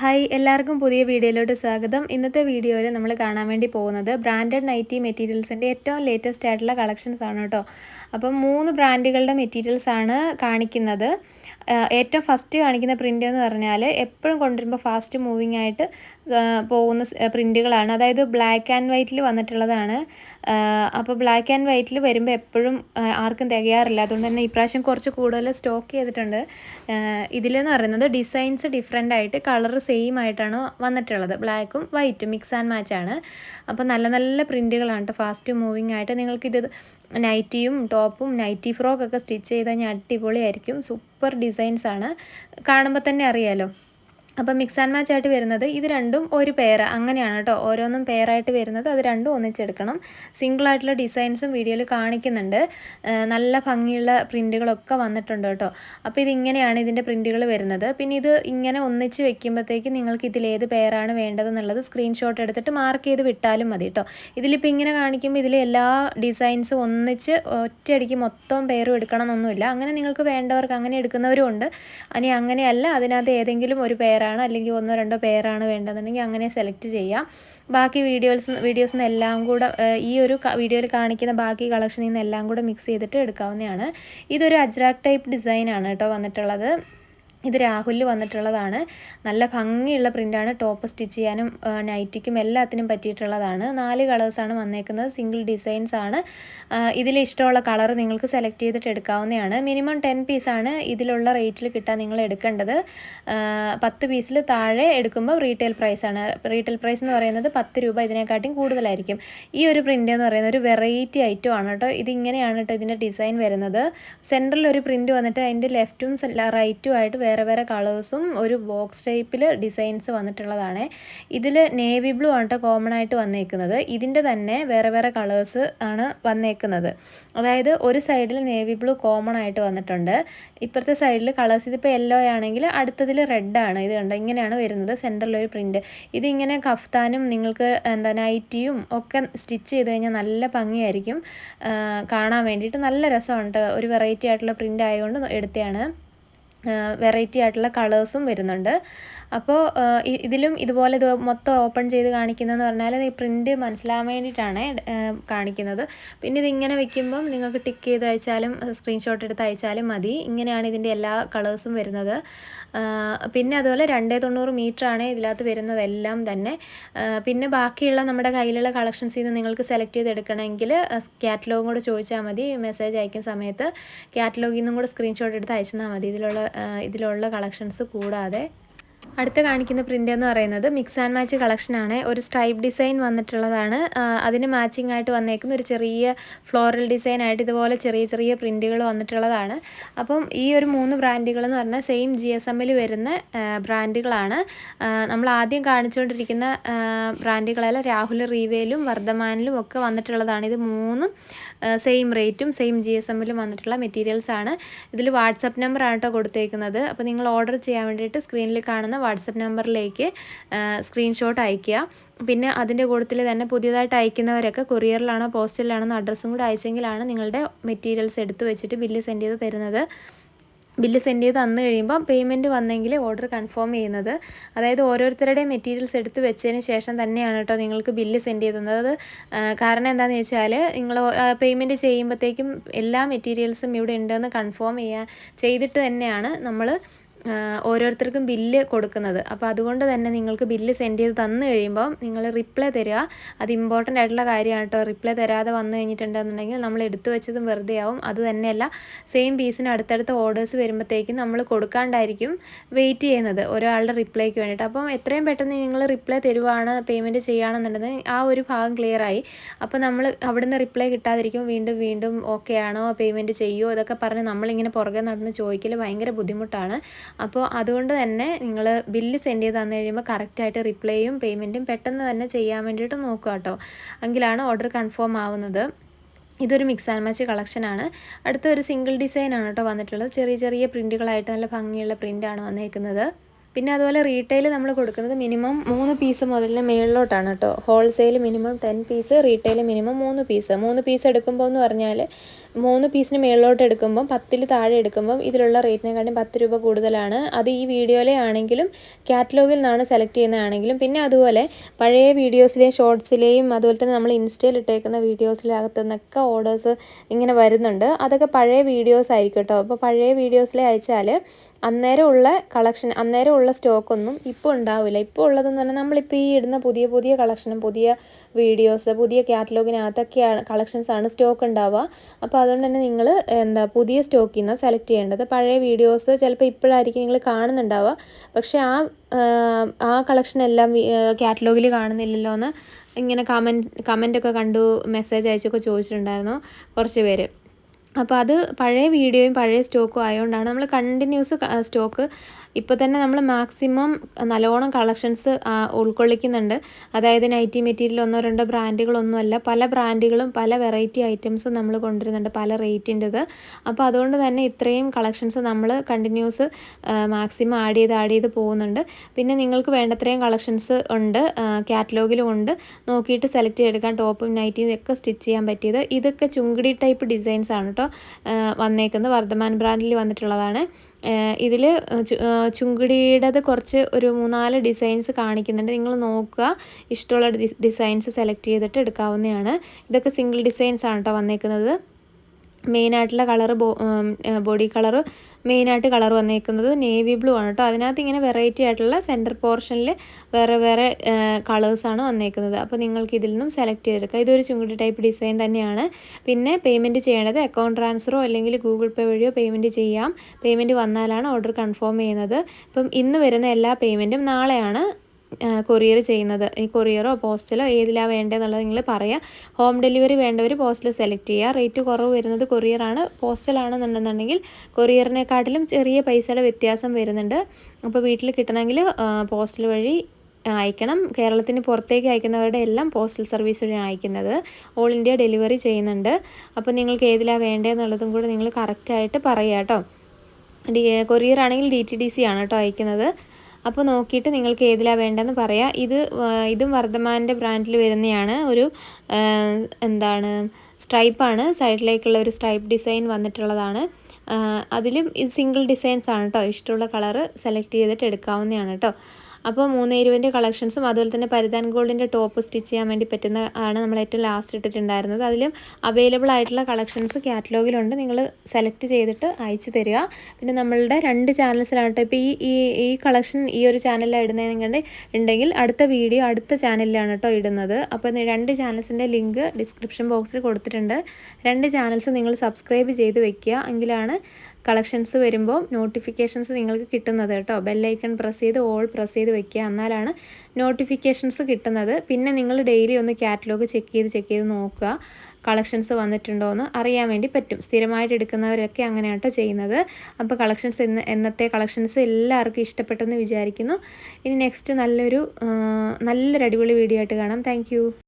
Hi എല്ലാവർക്കും പുതിയ വീഡിയോയിലോട്ട് സ്വാഗതം. ഇന്നത്തെ വീഡിയോയിൽ നമ്മൾ കാണാൻ വേണ്ടി പോകുന്നത് ബ്രാൻഡഡ് നൈറ്റി മെറ്റീരിയൽസിന്റെ ഏറ്റവും ലേറ്റസ്റ്റ് ആയിട്ടുള്ള കളക്ഷൻസ് ആണ് കേട്ടോ. അപ്പം മൂന്ന് ബ്രാൻഡുകളുടെ മെറ്റീരിയൽസ് ആണ് കാണിക്കുന്നത്. ഏറ്റവും ഫസ്റ്റ് കാണിക്കുന്ന പ്രിന്റ് എന്ന് പറഞ്ഞാൽ എപ്പോഴും കൊണ്ടുവരുമ്പോൾ ഫാസ്റ്റ് മൂവിങ് ആയിട്ട് പോകുന്ന പ്രിന്റുകളാണ് അതായത് ബ്ലാക്ക് ആൻഡ് വൈറ്റിൽ വന്നിട്ടുള്ളതാണ്. അപ്പോൾ ബ്ലാക്ക് ആൻഡ് വൈറ്റിൽ വരുമ്പോൾ എപ്പോഴും ആർക്കും തികയാറില്ല. അതുകൊണ്ട് തന്നെ ഇപ്രാവശ്യം കുറച്ച് കൂടുതൽ സ്റ്റോക്ക് ചെയ്തിട്ടുണ്ട്. ഇതിലെന്ന് പറയുന്നത് ഡിസൈൻസ് ഡിഫറെന്റ് ആയിട്ട് കളർ സെയിം ആയിട്ടാണ് വന്നിട്ടുള്ളത്. ബ്ലാക്കും വൈറ്റും മിക്സ് ആൻഡ് മാച്ച് ആണ്. അപ്പോൾ നല്ല നല്ല പ്രിന്റുകളാണ് കേട്ടോ ഫാസ്റ്റ് മൂവിങ് ആയിട്ട്. നിങ്ങൾക്കിത് നൈറ്റിയും ടോപ്പും നൈറ്റി ഫ്രോക്കൊക്കെ സ്റ്റിച്ച് ചെയ്താൽ കഴിഞ്ഞാൽ അടിപൊളിയായിരിക്കും. സൂപ്പർ ഡിസൈൻസ് ആണ് കാണുമ്പോൾ തന്നെ അറിയാലോ. അപ്പോൾ മിക്സ് ആൻഡ് മാച്ച് ആയിട്ട് വരുന്നത് ഇത് രണ്ടും ഒരു പെയർ അങ്ങനെയാണ് കേട്ടോ. ഓരോന്നും പെയറായിട്ട് വരുന്നത്. അത് രണ്ടും ഒന്നിച്ചെടുക്കണം. സിംഗിൾ ആയിട്ടുള്ള ഡിസൈൻസും വീഡിയോയിൽ കാണിക്കുന്നുണ്ട്. നല്ല ഭംഗിയുള്ള പ്രിന്റുകളൊക്കെ വന്നിട്ടുണ്ട് കേട്ടോ. അപ്പോൾ ഇതിങ്ങനെയാണ് ഇതിന്റെ പ്രിന്റുകൾ വരുന്നത്. പിന്നെ ഇത് ഇങ്ങനെ ഒന്നിച്ച് വെക്കുമ്പോഴത്തേക്ക് നിങ്ങൾക്ക് ഇതിലേത് പെയറാണ് വേണ്ടതെന്നുള്ളത് സ്ക്രീൻഷോട്ട് എടുത്തിട്ട് മാർക്ക് ചെയ്ത് വിട്ടാലും മതി കേട്ടോ. ഇതിലിപ്പോൾ ഇങ്ങനെ കാണിക്കുമ്പോൾ ഇതിലെ എല്ലാ ഡിസൈൻസും ഒന്നിച്ച് ഒറ്റയടിക്ക് മൊത്തം പെയറും എടുക്കണമെന്നൊന്നുമില്ല. അങ്ങനെ നിങ്ങൾക്ക് വേണ്ടവർക്ക് അങ്ങനെ എടുക്കുന്നവരും ഉണ്ട്. ഇനി അങ്ങനെയല്ല. അതിനകത്ത് ഏതെങ്കിലും ഒരു പെയറാണ് അല്ലെങ്കിൽ ഒന്നോ രണ്ടോ പേരാണ് വേണ്ടതെന്നുണ്ടെങ്കിൽ അങ്ങനെ സെലക്ട് ചെയ്യാം. ബാക്കി വീഡിയോസ് വീഡിയോസിൽ നിന്ന് എല്ലാം കൂടെ ഈ ഒരു വീഡിയോയിൽ കാണിക്കുന്ന ബാക്കി കളക്ഷനിൽ നിന്ന് എല്ലാം കൂടെ മിക്സ് ചെയ്തിട്ട് എടുക്കാവുന്നതാണ്. ഇതൊരു അജ്രാക്ക് ടൈപ്പ് ഡിസൈനാണ് കേട്ടോ വന്നിട്ടുള്ളത്. ഇത് രാഹുലിൽ വന്നിട്ടുള്ളതാണ്. നല്ല ഭംഗിയുള്ള പ്രിന്റാണ് ടോപ്പ് സ്റ്റിച്ച് ചെയ്യാനും നൈറ്റിക്കും എല്ലാത്തിനും പറ്റിയിട്ടുള്ളതാണ്. നാല് കളേഴ്സാണ് വന്നേക്കുന്നത്. സിംഗിൾ ഡിസൈൻസ് ആണ് ഇതിൽ ഇഷ്ടമുള്ള കളർ നിങ്ങൾക്ക് സെലക്ട് ചെയ്തിട്ട് എടുക്കാവുന്നതാണ്. മിനിമം ടെൻ പീസാണ് ഇതിലുള്ള റേറ്റിൽ കിട്ടാൻ നിങ്ങൾ എടുക്കേണ്ടത്. പത്ത് പീസിൽ താഴെ എടുക്കുമ്പോൾ റീറ്റെയിൽ പ്രൈസാണ്. റീറ്റെയിൽ പ്രൈസ് എന്ന് പറയുന്നത് പത്ത് രൂപ ഇതിനെക്കാട്ടിയും കൂടുതലായിരിക്കും. ഈ ഒരു പ്രിന്റ് എന്ന് പറയുന്നത് ഒരു വെറൈറ്റി ഐറ്റം ആണ് കേട്ടോ. ഇതിങ്ങനെയാണ് കേട്ടോ ഇതിന്റെ ഡിസൈൻ വരുന്നത്. സെന്ററിൽ ഒരു പ്രിന്റ് വന്നിട്ട് അതിന്റെ ലെഫ്റ്റും റൈറ്റും ആയിട്ട് വേറെ വേറെ കളേഴ്സും ഒരു ബോക്സ് ടൈപ്പിൽ ഡിസൈൻസ് വന്നിട്ടുള്ളതാണ്. ഇതിൽ നേവി ബ്ലൂ ആണ് കേട്ടോ കോമൺ ആയിട്ട് വന്നേക്കുന്നത്. ഇതിന്റെ തന്നെ വേറെ വേറെ കളേഴ്സ് ആണ് വന്നേക്കുന്നത്. അതായത് ഒരു സൈഡിൽ നേവി ബ്ലൂ കോമൺ ആയിട്ട് വന്നിട്ടുണ്ട്. ഇപ്പുറത്തെ സൈഡിൽ കളേഴ്സ് ഇതിപ്പോൾ യെല്ലോ ആണെങ്കിൽ അടുത്തതിൽ റെഡ് ആണ്. ഇത് കണ്ടോ? ഇങ്ങനെയാണ് വരുന്നത്. സെന്ററിൽ ഒരു പ്രിന്റ് ഇതിങ്ങനെ കഫ്താനും നിങ്ങൾക്ക് എന്താ നൈറ്റിയും ഒക്കെ സ്റ്റിച്ച് ചെയ്ത് കഴിഞ്ഞാൽ നല്ല ഭംഗിയായിരിക്കും. കാണാൻ വേണ്ടിയിട്ട് നല്ല രസമാണ് കേട്ടോ ഒരു വെറൈറ്റി ആയിട്ടുള്ള പ്രിന്റ് ആയതുകൊണ്ട് എടുത്തതാണ്. വെറൈറ്റി ആയിട്ടുള്ള കളേഴ്സും വരുന്നുണ്ട്. അപ്പോൾ ഇതിലും ഇതുപോലെ ഇത് മൊത്തം ഓപ്പൺ ചെയ്ത് കാണിക്കുന്നതെന്ന് പറഞ്ഞാൽ ഈ പ്രിന്റ് മനസ്സിലാവാൻ വേണ്ടിയിട്ടാണ് കാണിക്കുന്നത്. പിന്നെ ഇതിങ്ങനെ വെക്കുമ്പം നിങ്ങൾക്ക് ടിക്ക് ചെയ്ത് അയച്ചാലും സ്ക്രീൻഷോട്ട് എടുത്ത് അയച്ചാലും മതി. ഇങ്ങനെയാണ് ഇതിന്റെ എല്ലാ കളേഴ്സും വരുന്നത്. പിന്നെ അതുപോലെ രണ്ടേ തൊണ്ണൂറ് മീറ്ററാണ് ഇതിനകത്ത് വരുന്നതെല്ലാം തന്നെ. പിന്നെ ബാക്കിയുള്ള നമ്മുടെ കയ്യിലുള്ള കളക്ഷൻസിൽ നിന്ന് നിങ്ങൾക്ക് സെലക്ട് ചെയ്തെടുക്കണമെങ്കിൽ കാറ്റലോഗും കൂടെ ചോദിച്ചാൽ മതി. മെസ്സേജ് അയക്കുന്ന സമയത്ത് കാറ്റലോഗിൽ നിന്നും കൂടെ സ്ക്രീൻഷോട്ട് എടുത്ത് അയച്ചാൽ മതി. ഇതിലുള്ള ഇതിലുള്ള കളക്ഷൻസ് കൂടാതെ. അടുത്ത കാണിക്കുന്ന പ്രിന്റ് എന്ന് പറയുന്നത് മിക്സ് ആൻഡ് മാച്ച് കളക്ഷനാണ് ഒരു സ്ട്രൈപ്പ് ഡിസൈൻ വന്നിട്ടുള്ളതാണ്. അതിന് മാച്ചിങ് ആയിട്ട് വന്നേക്കുന്ന ഒരു ചെറിയ ഫ്ലോറൽ ഡിസൈൻ ആയിട്ട് ഇതുപോലെ ചെറിയ ചെറിയ പ്രിന്റുകൾ വന്നിട്ടുള്ളതാണ്. അപ്പം ഈ ഒരു മൂന്ന് ബ്രാൻഡുകൾ എന്ന് പറഞ്ഞാൽ സെയിം ജി എസ് എമ്മിൽ വരുന്ന ബ്രാൻഡുകളാണ് നമ്മൾ ആദ്യം കാണിച്ചുകൊണ്ടിരിക്കുന്ന ബ്രാൻഡുകളല്ല രാഹുൽ റീവേലും വർദ്ധമാനിലും ഒക്കെ വന്നിട്ടുള്ളതാണ്. ഇത് മൂന്നും സെയിം റേറ്റും സെയിം ജി എസ് എമ്മിലും വന്നിട്ടുള്ള മെറ്റീരിയൽസാണ് ഇതിൽ വാട്സപ്പ് നമ്പറാണ് കേട്ടോ കൊടുത്തേക്കുന്നത്. അപ്പോൾ നിങ്ങൾ ഓർഡർ ചെയ്യാൻ വേണ്ടിയിട്ട് സ്ക്രീനിൽ കാണുന്ന വാട്സപ്പ് നമ്പറിലേക്ക് സ്ക്രീൻഷോട്ട് അയയ്ക്കുക. പിന്നെ അതിന്റെ കൂട്ടത്തിൽ തന്നെ പുതിയതായിട്ട് അയക്കുന്നവരൊക്കെ കൊറിയറിലാണോ പോസ്റ്റലിലാണോ അഡ്രസ്സും കൂടി അയച്ചെങ്കിലാണ് നിങ്ങളുടെ മെറ്റീരിയൽസ് എടുത്തു വെച്ചിട്ട് ബില്ല് സെൻഡ് ചെയ്ത് തരുന്നത്. ബില്ല് സെൻഡ് ചെയ്ത് തന്നു കഴിയുമ്പോൾ പേയ്മെന്റ് വന്നെങ്കിൽ ഓർഡർ കൺഫേം ചെയ്യുന്നത്. അതായത് ഓരോരുത്തരുടെയും മെറ്റീരിയൽസ് എടുത്ത് വെച്ചതിന് ശേഷം തന്നെയാണ് കേട്ടോ നിങ്ങൾക്ക് ബില്ല് സെൻഡ് ചെയ്ത് തന്നത്. കാരണം എന്താണെന്ന് വെച്ചാൽ നിങ്ങൾ പേയ്മെന്റ് ചെയ്യുമ്പോഴത്തേക്കും എല്ലാ മെറ്റീരിയൽസും ഇവിടെ ഉണ്ടെന്ന് കൺഫേം ചെയ്യാൻ ചെയ്തിട്ട് തന്നെയാണ് നമ്മൾ ഓരോരുത്തർക്കും ബില്ല് കൊടുക്കുന്നത്. അപ്പോൾ അതുകൊണ്ട് തന്നെ നിങ്ങൾക്ക് ബില്ല് സെൻഡ് ചെയ്ത് തന്നു കഴിയുമ്പോൾ നിങ്ങൾ റിപ്ലൈ തരിക അത് ഇമ്പോർട്ടന്റ് ആയിട്ടുള്ള കാര്യമാണ് കേട്ടോ. റിപ്ലൈ തരാതെ വന്നു കഴിഞ്ഞിട്ടുണ്ടെന്നുണ്ടെങ്കിൽ നമ്മൾ എടുത്തു വെച്ചതും വെറുതെ ആവും. അത് തന്നെയല്ല സെയിം പീസിന് അടുത്തടുത്ത ഓർഡേഴ്സ് വരുമ്പോഴത്തേക്കും നമ്മൾ കൊടുക്കാണ്ടായിരിക്കും വെയിറ്റ് ചെയ്യുന്നത് ഒരാളുടെ റിപ്ലൈക്ക് വേണ്ടിയിട്ട്. അപ്പം എത്രയും പെട്ടെന്ന് നിങ്ങൾ റിപ്ലൈ തരുവാണ് പേയ്മെന്റ് ചെയ്യുകയാണെന്നുണ്ടെങ്കിൽ ആ ഒരു ഭാഗം ക്ലിയർ ആയി. അപ്പോൾ നമ്മൾ അവിടുന്ന് റിപ്ലൈ കിട്ടാതിരിക്കും വീണ്ടും വീണ്ടും ഓക്കെ ആണോ പേയ്മെന്റ് ചെയ്യുമോ ഇതൊക്കെ പറഞ്ഞ് നമ്മളിങ്ങനെ പുറകെ നടന്ന് ചോദിക്കൽ ഭയങ്കര ബുദ്ധിമുട്ടാണ്. അപ്പോൾ അതുകൊണ്ട് തന്നെ നിങ്ങൾ ബില്ല് സെൻഡ് ചെയ്ത് തന്നു കഴിയുമ്പോൾ കറക്റ്റായിട്ട് റിപ്ലൈയും പേയ്മെന്റും പെട്ടെന്ന് തന്നെ ചെയ്യാൻ വേണ്ടിയിട്ട് നോക്കുക കേട്ടോ. എങ്കിലാണ് ഓർഡർ കൺഫേം ആവുന്നത്. ഇതൊരു മിക്സ് ആൻഡ് മാച്ച് കളക്ഷനാണ് അടുത്ത ഒരു സിംഗിൾ ഡിസൈൻ ആണ് കേട്ടോ വന്നിട്ടുള്ളത്. ചെറിയ ചെറിയ പ്രിന്റുകളായിട്ട് നല്ല ഭംഗിയുള്ള പ്രിന്റാണ് വന്നേക്കുന്നത്. പിന്നെ അതുപോലെ റീറ്റെയിൽ നമ്മൾ കൊടുക്കുന്നത് മിനിമം മൂന്ന് പീസ് മുതലിന് മേളിലോട്ടാണ് കേട്ടോ. Wholesale minimum ten piece retail minimum മൂന്ന് പീസ്. മൂന്ന് പീസ് എടുക്കുമ്പോൾ എന്ന് പറഞ്ഞാൽ മൂന്ന് പീസിന് മേളിലോട്ട് എടുക്കുമ്പം പത്തിൽ താഴെ എടുക്കുമ്പം ഇതിലുള്ള റേറ്റിനെക്കാട്ടും പത്ത് രൂപ കൂടുതലാണ്. അത് ഈ വീഡിയോയിലെ ആണെങ്കിലും കാറ്റലോഗിൽ നിന്നാണ് സെലക്ട് ചെയ്യുന്നതാണെങ്കിലും പിന്നെ അതുപോലെ പഴയ വീഡിയോസിലെയും ഷോർട്സിലെയും അതുപോലെ തന്നെ നമ്മൾ ഇൻസ്റ്റയിൽ ഇട്ടേക്കുന്ന വീഡിയോസിലകത്ത് നിന്നൊക്കെ ഓർഡേഴ്സ് ഇങ്ങനെ വരുന്നുണ്ട്. അതൊക്കെ പഴയ വീഡിയോസ് ആയിരിക്കും കേട്ടോ. അപ്പോൾ പഴയ വീഡിയോസിലെ അയച്ചാൽ അന്നേരം ഉള്ള കളക്ഷൻ അന്നേരം ഉള്ള സ്റ്റോക്കൊന്നും ഇപ്പോൾ ഉണ്ടാവില്ല. ഇപ്പോൾ ഉള്ളതെന്ന് പറഞ്ഞാൽ നമ്മളിപ്പോൾ ഈ ഇടുന്ന പുതിയ പുതിയ കളക്ഷനും പുതിയ വീഡിയോസ് പുതിയ കാറ്റലോഗിനകത്തൊക്കെയാണ് കളക്ഷൻസാണ് സ്റ്റോക്ക് ഉണ്ടാവുക. അപ്പോൾ അതുകൊണ്ട് തന്നെ നിങ്ങൾ എന്താ പുതിയ സ്റ്റോക്കിൽ നിന്ന് സെലക്ട് ചെയ്യേണ്ടത്. പഴയ വീഡിയോസ് ചിലപ്പോൾ ഇപ്പോഴായിരിക്കും നിങ്ങൾ കാണുന്നുണ്ടാവുക. പക്ഷേ ആ ആ കളക്ഷൻ എല്ലാം കാറ്റലോഗിൽ കാണുന്നില്ലല്ലോ എന്ന് ഇങ്ങനെ കമന്റ് കമന്റൊക്കെ കണ്ടു മെസ്സേജ് അയച്ചൊക്കെ ചോദിച്ചിട്ടുണ്ടായിരുന്നു കുറച്ച് പേര്. അപ്പോൾ അത് പഴയ വീഡിയോയും പഴയ സ്റ്റോക്കും ആയതുകൊണ്ടാണ് നമ്മൾ കണ്ടിന്യൂസ് സ്റ്റോക്ക് ഇപ്പോൾ തന്നെ നമ്മൾ മാക്സിമം നല്ലോണം കളക്ഷൻസ് ഉൾക്കൊള്ളിക്കുന്നുണ്ട്. അതായത് നൈറ്റി മെറ്റീരിയൽ ഒന്നോ രണ്ടോ ബ്രാൻഡുകളൊന്നുമല്ല പല ബ്രാൻഡുകളും പല വെറൈറ്റി ഐറ്റംസും നമ്മൾ കൊണ്ടുവരുന്നുണ്ട്. പല റേറ്റിന്റെത് അപ്പോൾ അതുകൊണ്ട് തന്നെ ഇത്രയും കളക്ഷൻസ് നമ്മൾ കണ്ടിന്യൂസ് മാക്സിമം ആഡ് ചെയ്ത് ആഡ് ചെയ്ത് പോകുന്നുണ്ട്. പിന്നെ നിങ്ങൾക്ക് വേണ്ടത്രയും കളക്ഷൻസ് ഉണ്ട്. കാറ്റലോഗിലും ഉണ്ട്. നോക്കിയിട്ട് സെലക്ട് ചെയ്തെടുക്കാൻ ടോപ്പും നൈറ്റിയും ഒക്കെ സ്റ്റിച്ച് ചെയ്യാൻ പറ്റിയത്. ഇതൊക്കെ ചുങ്കിടി ടൈപ്പ് ഡിസൈൻസ് ആണ് കേട്ടോ വന്നേക്കുന്നത്. വർദ്ധമാൻ ബ്രാൻഡിൽ വന്നിട്ടുള്ളതാണ്. ഇതിൽ ചുങ്കുടിയുടേത് കുറച്ച് ഒരു മൂന്നാൽ ഡിസൈൻസ് കാണിക്കുന്നുണ്ട്. നിങ്ങൾ നോക്കുക. ഇഷ്ടമുള്ള ഡിസൈൻസ് സെലക്ട് ചെയ്തിട്ട് എടുക്കാവുന്നതാണ്. ഇതൊക്കെ സിംഗിൾ ഡിസൈൻസ് ആണ് കേട്ടോ വന്നേക്കുന്നത്. മെയിനായിട്ടുള്ള കളറ് ബോഡി കളറ് മെയിനായിട്ട് കളർ വന്നേക്കുന്നത് നേവി ബ്ലൂ ആണ് കേട്ടോ. അതിനകത്ത് ഇങ്ങനെ വെറൈറ്റി ആയിട്ടുള്ള സെന്റർ പോർഷനിൽ വേറെ വേറെ കളേഴ്സാണ് വന്നേക്കുന്നത്. അപ്പോൾ നിങ്ങൾക്ക് ഇതിൽ നിന്നും സെലക്ട് ചെയ്തെടുക്കാം. ഇതൊരു ചുങ്കുടി ടൈപ്പ് ഡിസൈൻ തന്നെയാണ്. പിന്നെ പേയ്മെന്റ് ചെയ്യേണ്ടത് അക്കൗണ്ട് ട്രാൻസ്ഫറോ അല്ലെങ്കിൽ ഗൂഗിൾ പേ വഴിയോ പേയ്മെന്റ് ചെയ്യാം. പേയ്മെന്റ് വന്നാലാണ് ഓർഡർ കൺഫേം ചെയ്യുന്നത്. ഇപ്പം ഇന്ന് വരുന്ന എല്ലാ പേയ്മെന്റും നാളെയാണ്. കൊറിയർ ചെയ്യുന്നത്. ഈ കൊറിയറോ പോസ്റ്റലോ ഏതിലാണ് വേണ്ടതെന്നുള്ളത് നിങ്ങൾ പറയുക ഹോം ഡെലിവറി വേണ്ടവർ പോസ്റ്റൽ സെലക്ട് ചെയ്യുക റേറ്റ് കുറവ് വരുന്നത് കൊറിയറാണ് പോസ്റ്റലാണെന്നുണ്ടെന്നുണ്ടെങ്കിൽ കൊറിയറിനെക്കാട്ടിലും ചെറിയ പൈസയുടെ വ്യത്യാസം വരുന്നുണ്ട്. അപ്പോൾ വീട്ടിൽ കിട്ടണമെങ്കിൽ പോസ്റ്റൽ വഴി അയക്കണം. കേരളത്തിന് പുറത്തേക്ക് അയക്കുന്നവരുടെ എല്ലാം പോസ്റ്റൽ സർവീസ് വഴിയാണ് അയക്കുന്നത്. ഓൾ ഇന്ത്യ ഡെലിവറി ചെയ്യുന്നുണ്ട്. അപ്പോൾ നിങ്ങൾക്ക് ഏതിലാണ് വേണ്ടതെന്നുള്ളതും കൂടെ നിങ്ങൾ കറക്റ്റായിട്ട് പറയുക കേട്ടോ ഡി കൊറിയർ ആണെങ്കിൽ ഡി ടി ഡി സി ആണ് കേട്ടോ അയക്കുന്നത്. അപ്പോൾ നോക്കിയിട്ട് നിങ്ങൾക്ക് ഏതിലാണ് വേണ്ടതെന്ന് പറയാം. ഇത് ഇതും വർദ്ധമാന്റെ ബ്രാൻഡിൽ വരുന്നതാണ് ഒരു എന്താണ് സ്ട്രൈപ്പാണ്. സൈഡിലേക്കുള്ള ഒരു സ്ട്രൈപ്പ് ഡിസൈൻ വന്നിട്ടുള്ളതാണ്. അതിലും ഇത് സിംഗിൾ ഡിസൈൻസ് ആണ് കേട്ടോ ഇഷ്ടമുള്ള കളറ് സെലക്ട് ചെയ്തിട്ട് എടുക്കാവുന്നതാണ് കേട്ടോ അപ്പോൾ മൂന്ന് കളക്ഷൻസും അതുപോലെ തന്നെ പരിധാൻ ഗോൾഡിന്റെ ടോപ്പ് സ്റ്റിച്ച് ചെയ്യാൻ വേണ്ടി പറ്റുന്ന ആണ് നമ്മൾ ഏറ്റവും ലാസ്റ്റ് ഇട്ടിട്ടുണ്ടായിരുന്നത്. അതിലും അവൈലബിൾ ആയിട്ടുള്ള കളക്ഷൻസ് കാറ്റലോഗിലുണ്ട്. നിങ്ങൾ സെലക്ട് ചെയ്തിട്ട് അയച്ചു തരിക. പിന്നെ നമ്മളുടെ രണ്ട് ചാനൽസിലാകട്ടെ ഇപ്പോൾ ഈ ഈ ഈ കളക്ഷൻ ഈ ഒരു ചാനലിലാണ് ഇടുന്നതെങ്കിൽ ഉണ്ടെങ്കിൽ അടുത്ത വീഡിയോ അടുത്ത ചാനലിലാണ് കേട്ടോ ഇടുന്നത്. അപ്പോൾ രണ്ട് ചാനൽസിന്റെ ലിങ്ക് ഡിസ്ക്രിപ്ഷൻ ബോക്സിൽ കൊടുത്തിട്ടുണ്ട്. രണ്ട് ചാനൽസ് നിങ്ങൾ സബ്സ്ക്രൈബ് ചെയ്ത് വെക്കുക. എങ്കിലാണ് കളക്ഷൻസ് വരുമ്പോൾ നോട്ടിഫിക്കേഷൻസ് നിങ്ങൾക്ക് കിട്ടുന്നത് കേട്ടോ. ബെല്ലൈക്കൺ പ്രസ് ചെയ്ത് ഓൾ പ്രസ് ചെയ്ത് വെക്കുക എന്നാലാണ് നോട്ടിഫിക്കേഷൻസ് കിട്ടുന്നത്. പിന്നെ നിങ്ങൾ ഡെയിലി ഒന്ന് കാറ്റലോഗ് ചെക്ക് ചെയ്ത് ചെക്ക് ചെയ്ത് നോക്കുക. കളക്ഷൻസ് വന്നിട്ടുണ്ടോ എന്ന് അറിയാൻ വേണ്ടി പറ്റും. സ്ഥിരമായിട്ട് എടുക്കുന്നവരൊക്കെ അങ്ങനെ കേട്ടോ ചെയ്യുന്നത്. അപ്പോൾ കളക്ഷൻസ് ഇന്ന് എന്നത്തെ കളക്ഷൻസ് എല്ലാവർക്കും ഇഷ്ടപ്പെട്ടെന്ന് വിചാരിക്കുന്നു. ഇനി നെക്സ്റ്റ് നല്ലൊരു നല്ലൊരു അടിപൊളി വീഡിയോ ആയിട്ട് കാണാം. താങ്ക്